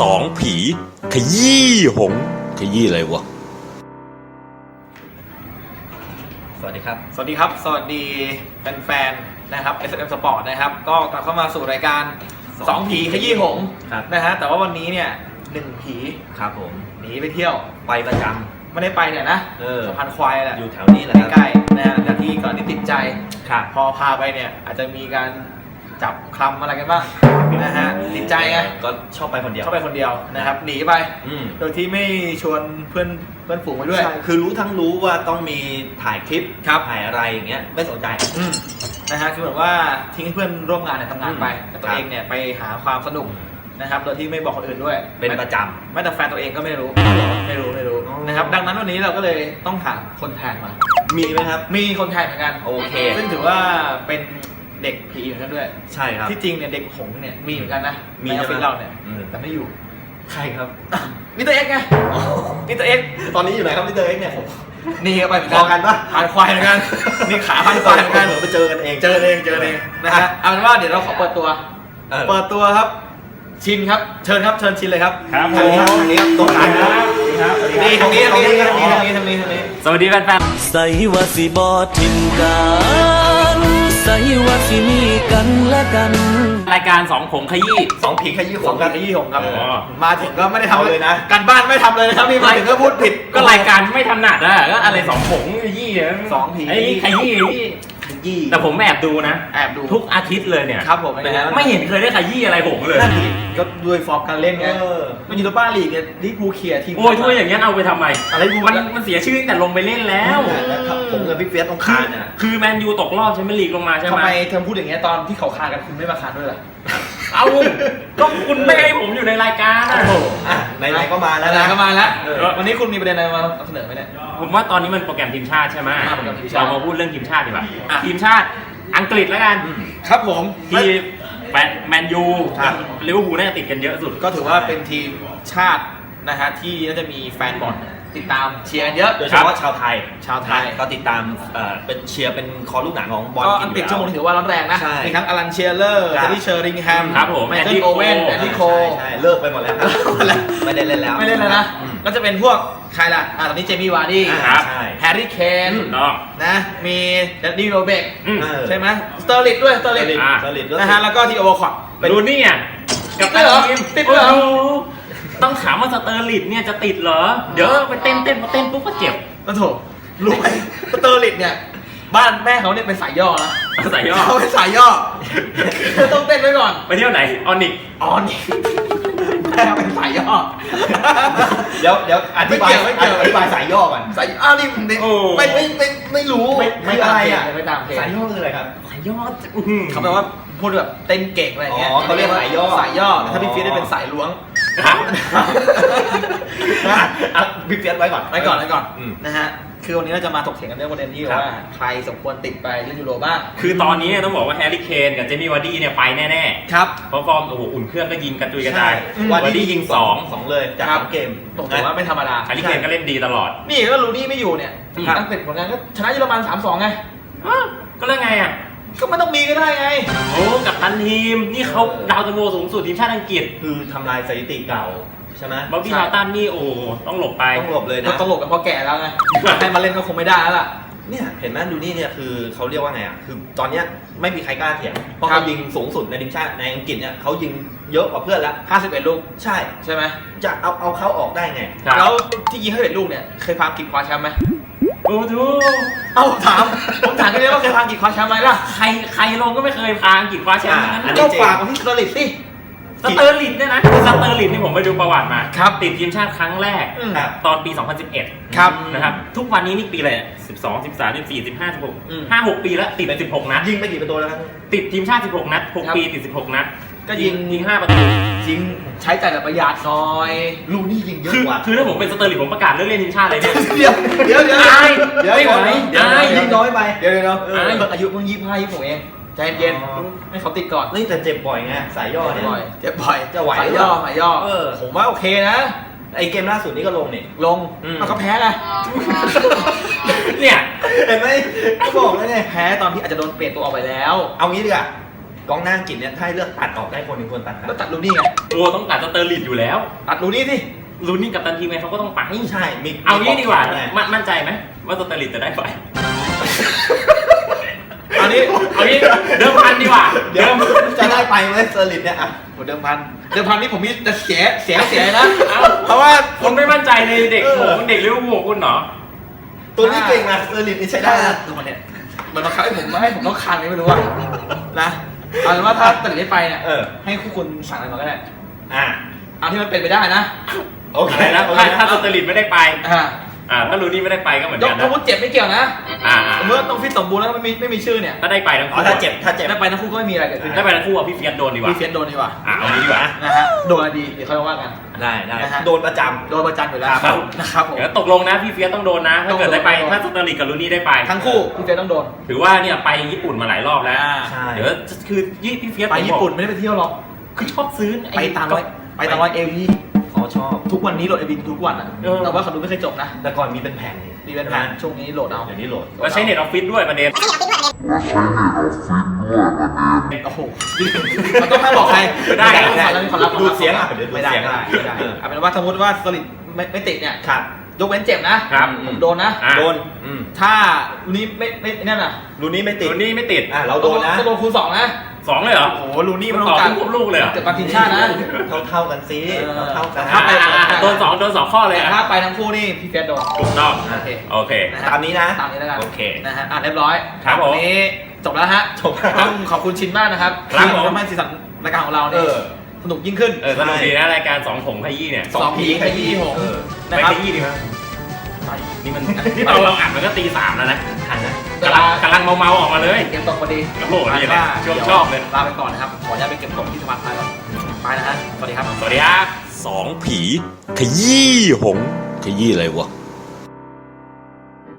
สองผี ขยี้หง ขยี้อะไรวะ สวัสดีครับ สวัสดีครับ สวัสดีแฟนๆ นะครับ S M Sport นะครับ ก็กลับเข้ามาสู่รายการสอง2ผีขยี้หงส์ครับ นะฮะ แต่ว่าวันนี้เนี่ยหนึ่งผีครับผม หนีไปเที่ยวไปประจไม่ได้ไปเนี่ยนะเออ สะพานควายแหละำอยู่แถวนี้แหละครับ ใกล้ๆนะฮะจากที่ก่อนที่ติดใจ ครับ พอพาไปเนี่ยอาจจะมีการ จับคลำอะไรกันบ้างนะฮะติดใจไงก็ชอบไปคนเดียว เข้าไปคนเดียวนะครับหนีไป อืม โดยที่ไม่ชวนเพื่อนเพื่อนฝูงไปด้วย ใช่คือรู้ทั้งรู้ว่าต้องมีถ่ายคลิป ครับ ถ่ายอะไรอย่างเงี้ย ไม่สนใจ อืมนะฮะคือแบบว่าทิ้งให้เพื่อนร่วมงานเนี่ยทำงานไปอืม แต่ตัวเองเนี่ยไปหาความสนุกนะครับโดยที่ไม่บอกคนอื่นด้วยเป็นประจแม้แต่แฟนตัวเองก็ไม่รู้ ไม่รู้ไม่รู้อ๋อ นะครับดังนั้นวันนี้เราก็เลยต้องหาคนแทนมาำมีไหมครับ มีคนแทนเหมือนกันโอเค ซึ่งถือว่าเป็น เด็กผีเหมือนกันด้วย ใช่ครับ ที่จริงเนี่ยเด็กหงส์เนี่ยมีเหมือนกันนะมีในออฟฟิศใช่ไหมเราเนี่ยอืม แต่ไม่อยู่ ใครครับ มิสเตอร์เอ็กซ์ไงมิสเตอร์เอ็กซ์ตอนนี้อยู่ไหนครับพี่เตอร์เอ็กซ์เนี่ยผมนี่ก็ไปเหมือนพอกันปะผ่านควายเหมือนกันนี่ขาผ่านควายเหมือนกันเไปเจอกันเองเจอเองเจอเองนะฮะเอาเป็นว่าเดี๋ยวเราขอเปิดตัว เออ เปิดตัวครับ ชินครับ เชิญครับ เชิญชินเลยครับครับผทางนี้ครับมทางนี้ครับตรงกลางครับครับ นี่ทางนี้ทางนี้ทางนี้ทางนี้ทางนี้ทางนี้ สวัสดีแฟนใส่ว่าสิบอทิมกันใส่ ว่าสิมีกันและกันๆรายการสองผงขยี้ สองผีขยี้สขอองงกักันนที่หงครับอ๋อมาถึงก็ไม่ได้ทำเอาเลยนะ การบ้านไม่ทำเลยนะครับนี่มาถึงก็พูดผิด ก็รายการไม่ถนัดอะก็อะไรสองผงขยี้อะสองผี ไอ้ขยี้ขยี้ข ยี้แต่ผมแอบดูนะ แอบดูทุกอาทิตย์เลยเนี่ยครับผมเป็นไงไม่เห็นเคยได้ขยี้อะไรผมเลยนั่นดิก็ด้วยฟอร์มการเล่นไงเออมันยูโรป้าลีกเนี่ยลิปูลเคลียร์ทีมโอ้ยถ้วยอย่างเงี้ยเอาไปทำไมอะไรพูดมันมันเสียชื่อตั้งแต่ลงไปเล่นแล้วแล้วครับผมกับพี่เฟียสต้องคืคาอนเนี่ยคือแมนยูตกรอบแชมเปี้ยนลีกลงมาใช่ไหทำมไมเธอพูดอย่างเงี้ยตอนที่เขาคานกันคุณไม่มาคานด้วยล่ะ เอาก็คุณไม่ให้ผมอยู่ในรายการอะอะไหนๆก็มาแล้วไหนนะๆก็มาแล้ว เออ วันนี้คุณมีประเด็นอะไรมานำเสนอไหมเนี่ย ผมว่าตอนนี้มันโปรแกรมทีมชาติใช่ไหมอ่าโปรแกรมทีมชาติเรามาพูดเรื่องทีมชาติดีกว่าอะ ทีมชาติอังกฤษแล้วกัน ครับผม ที่แฟนแมนยูครับ ลิเวอร์พูลน่าจะติดกันเยอะสุด ก็ถือว่าเป็นทีมชาตินะฮะที่น่าจะมีแฟนบอล ติดตามเชียร์กันเยอะ โดยเฉพาะชาวไทยชาวไทย ก็ติดตามเอ่อเป็นเชียร์เป็นคอลูกหนังของบอลก็ทีอัมงอกฤษยู่ชั่วโมงแล้วนี้ถือว่าร้อนแรงนะ ใช่มีทั้งอลันเชียร์เลอร์ครับเจดี้เชอร์ริงแฮมครับผมไมเคิล Andy โอเว่น Cole แอนดี้โคใช่ใช่เลิกไปหมดแล้วไม่ได้เล่นแล้ว ไม่เล่นแล้วนะอืมก็จะเป็นพวกใครล่ะอ่าตอนนี้เจมี่วาร์ดี้อ่าครับใช่แฮร์รี่เคนถูกต้องนะ มีแดนนี่โรเบกอืมเออใช่ไหมสเตอร์ลิตด้วยสเตอร์ลิตสลิดอ่าสลิดด้วยนะฮะแล้วก็ทีโอคอร์ดเป็นดูนี่อะติดด้วยเหรอทีมติดด้วยเหรอโโต้องถามว่าสเตอร์ลิตเนี่ยจะติดเหรอ เดี๋ยวไปเต้นเต้นพอเต้นปุ๊บก็เจ็บ ก็ถูกรู้ไหมสเตอร์ลิตเนี่ย บ้านแม่เขาเนี่ยเป็นสายย่อนะสายย่อ เขาเป็นสายย่อต้องเต้นไว้ก่อน ไปเที่ยวไหน ออนิกอ๋อนี่แม่เป็นสายย่อ เดี๋ยวเดี๋ยวอธิบายไม่เกี่ยวไม่เกี่ยวอธิบายสายย่อก่อนสายอ้าวนี่ผมไม่โอ้ไม่ไม่ไม่ไม่รู้ไม่ไม่อะไรอะไม่ตามเพลงสายย่อคืออะไรครับสายย่ออื้อหือเขาแปลว่าพูดแบบเต้นเก่งอะไรอย่างเงี้ยอ๋อเขาเรียกสายย่อสายย่อแต่ถ้าพี่ฟีดได้เป็นสายล้วง อะอะพี่เฟียสไว้ก่อนไว้ก่อนไว้ก่อนอืม นะฮะคือวันนี้เราจะมาถกเถียงกันเรื่องประเด็นที่ครับ ว่าใครสมควรติดไปเล่นยูโรบ้างคือตอนนี้เนี่ยต้องบอกว่าแฮร์รี่เคนกับเจมี่วาร์ดี้เนี่ยไปแน่ครับ ๆเพราะฟอร์มโอ้โหอุ่นเครื่องก็ยิงกระจุยกระจายอืมวาร์ดี้ยิงสองสองเลยจากครับสองเกมตกถือว่าไม่ธรรมดา แฮร์รี่เคนก็เล่นดีตลอดนี่ก็รูนี่ไม่อยู่เนี่ยครับ อังกฤษผลงานก็ชนะเยอรมัน3-2ไง อ้าวก็แล้วไงอะ ก็ไม่ต้องมีก็ได้ไง โอ้กับตันทีม นี่เขาดาวตันโวสูงสุดทีมชาติอังกฤษคือทำลายสถิติเก่าใช่ไหมบ๊อบบี้ใช่ชาวตันนี่โอ้โหต้องหลบไป ต้องหลบเลยก็นะ ตลกกันเพราะแก่แล้วไง ให้มาเล่นก็คงไม่ได้แล้วล่ะ เนี่ยเห็นไหมดูนี่เนี่ยคือเขาเรียกว่าไงอะคือตอนเนี้ยไม่มีใครกล้าเถียงเพราะครับเขายิงสูงสุดในทีมชาติในอังกฤษเนี่ยเขายิงเยอะกว่าเพื่อนแล้ว51 ลูก ใช่ใช่ไหม จะเอาเอาเขาออกได้ไง ครับ แล้วที่ยิง51ลูกเนี่ย เคยพาอังกฤษคว้าแชมป์ไหม โอ้โหเอ้าถามผมถามกันเลยว่าเคยพาอังกฤษคว้าแชมป์ไหมล่ะใครใครลงก็ไม่เคยพาอังกฤษคว้าแชมป์ทั้งนั้นอันนะนี้ก็ฝากมาที่สเตอร์ลิตสิสเตอร์ลิตเนี่ยนะสเตอร์ลิตนี่ผมไปดูประวัติมาครับติดทีมชาติครั้งแรกอืมครับตอนปี 2011 ครับนะครับ ทุกวันนี้นี่ปีอะไรอะ12 13 14 15อืม16 5 6 ปีแล้วติดไป 16 นัด ยิงไปกี่ประตูแล้วครับ ติดทีมชาติ 16 นัดครับ6ปีติด 16 นัด ก็ยิงยิง5ประตู จริงใช้จ่ายแบบประหยัดหน่อยลูนี่ยิงเยอะคือกว่าคือถ้าผมเป็นสเตอร์ลิตผมประกาศเลิกเล่นทีมชาติเลยเนี่ย เดี๋ยวเดี๋ยวเดี๋ยวอายเดี๋ยวไม่ไหวเดี๋ยวอายยิงน้อยไปเดี๋ยวเดี๋ยวเดี๋ยวเออเพิ่งอายุเพิ่งยี่สิบห้ายี่สิบหกเองใจเย็นอ๋อ ให้เขาติดก่อนนี่แต่เจ็บบ่อยไงสายย่อเจ็บเนี่ย บ่อยเจ็บบ่อยจะไหวสายย่อหรือเปล่าสายย่อเออ ผมว่าโอเคนะ ไอเกมล่าสุดนี้ก็ลงนี่ลงอืมเอาก็แพ้ไงเนี่ย เห็นไหมก็บอกแล้วไงแพ้ตอนที่อาจจะโดนเปลี่ยนตัวออกไปแล้ว เอางี้ดีกว่า กองหน้าอังกฤษเนี่ยถ้าให้เลือกตัดออกได้คนหนึ่งคนตัดแล้วตัดลูนี่ไงโอ้ต้องตัดสเตอร์ลิดอยู่แล้วตัดลูนี่สิลูนี่กับตันทีมไงเขาก็ต้องไปใช่มีเอางี้ดีกว่าไงมั่นมั่นใจไหมว่าสเตอร์ลิดจะได้ไปอันนี้เอางี้เดิมพันดีกว่าเดี๋ยวจะได้ไปไหมเซอร์ลิตเนี่ยอะโหเดิมพันเดิมพันนี่ผมมีแต่เสียเสียเสียนะเอ้าเพราะว่าคุณไม่มั่นใจในเด็กเออโหเด็กลิเวอร์พูลคุณเหรอตัวนี้เก่งนะเซอร์ลิตนี่ใช้ได้ได้นะดูมันเนี่ยมันบังคับให้ผมให้ผมต้องคันไม่รู้ว่านะ เอาเป็นว่าถ้าตัดได้ไปเนี่ยเออ ให้คู่คุณสั่งอะไรมาก็ได้อะเอาที่มันเป็นไปได้นะ โอเคอะไรนะโอเคถ้าถ้าสเตอร์ลิดไม่ได้ไป อ่า อ่าถ้าลูนี่ไม่ได้ไปก็เหมือนยกักนสนะมมติเจ็บไม่เกี่ยวนะอ่าอ่าสมมติว่าต้องฟิตสมบูรณ์แล้วไม่มีไม่มีชื่อเนี่ยถ้าได้ไปทั้งอ๋อคู่ถ้าเจ็บถ้าเจ็บได้ไปทั้งคู่ก็ไม่มีอะไรเกิดขึ้นได้ไปทั้งคู่เอาพี่เฟียสโดนดีกว่าพี่เฟียสโดนดีกว่าอ่าเอางี้ดีกว่า นะฮะโดนอะไรดีเดี๋ยวเขาจะว่ากัน ได้ได้นะฮะ โดนประจ โดนประจันอยู่แล้วครับ นะครับผม เดี๋ยวตกลงนะพี่เฟียสต้องโดนนะ ถ้าเกิดได้ไปต้องโดน ถ้าสเตอร์ลิดกับลูนี่ได้ไป ทั้งคู่พี่เฟียสต้องโดนถือว่าเนี่ยไปญี่ปุ่นมาหลายรอบแล้ว อ่าำใช่เดี๋ยวคือยี่พี่เฟียสไปญี่ปุ่นไม่ได้ไปเที่ยวหรอก คือชอบซื้อไปตามร้อยไปตามร้อยเอวี เขาชอบ ทุกวันนี้โหลดเอวีทุกวันอะ เออ แต่ว่าเขาดูไม่เคยจบนะ แต่ก่อนมีเป็นแผ่นนี่มีเป็นแผ่นช่วงนี้โหลดเอาเดี๋ยวนี้โหลด แล้วใช้เน็ตออฟฟิศด้วยประเด็นโอ้โหมันต้องให้บอกใครได้ต้องขอแล้วมีคนรับดูดเสียงอะไม่ได้ไม่ได้ไม่ได้เอาเป็นว่าสมมติว่าสลิดไม่ไม่ติดเนี่ยครับ ยกเว้นเจ็บนะครับผมโดนนะ อะ โดนอืมถ้านี้ไม่ไม่นั่นน่ะรูนี้ไม่ติดลูนี่ไม่ติด อะเราโดนนะก็โดนคูณสองนะ สองเลยเหรอโอ้โหลูนี่มันต่อการทุกลูกเลยเหรอเกิดมาทีมชาตินะเท่าเท่าๆกันสิเออเท่าๆกัน ถ้าไปอะอะอะโดนสองโดนสองข้อเลยแต่อะถ้าไปทั้งคู่นี่พี่เฟียสโดน ถูกต้องโอเค โอเคนะฮะตามนี้นะตามนี้แล้วกันโอเคนะฮะอะเรียบร้อยครับผมวันนี้จบแล้วฮะจบแล้วต้องขอบคุณชินมากนะครับครับผม ที่ทำให้สีสันรายการของเราเอเนี่ยอ สนุกยิ่งขึ้น เออสนุกดีนะรายการสองผงขยี้เนี่ยสองผีขยี้หง เออไปนะครับ ขยี้ดีมั้ยนี่มันเราเราอ่านมันก็ตีสามแล้วนะทันนะ กำลังกำลังเมาๆออกมาเลยเกมตกพอดีโอ้โหนี่แหละช่วงชอบเลยลาไปก่อนนะครับ ขออนุญาตไปเก็บตกที่สมาร์ทไทยก่อนไปนะฮะสวัสดีครับสวัสดีครับสองผี ขยี้หง ขยี้อะไรวะ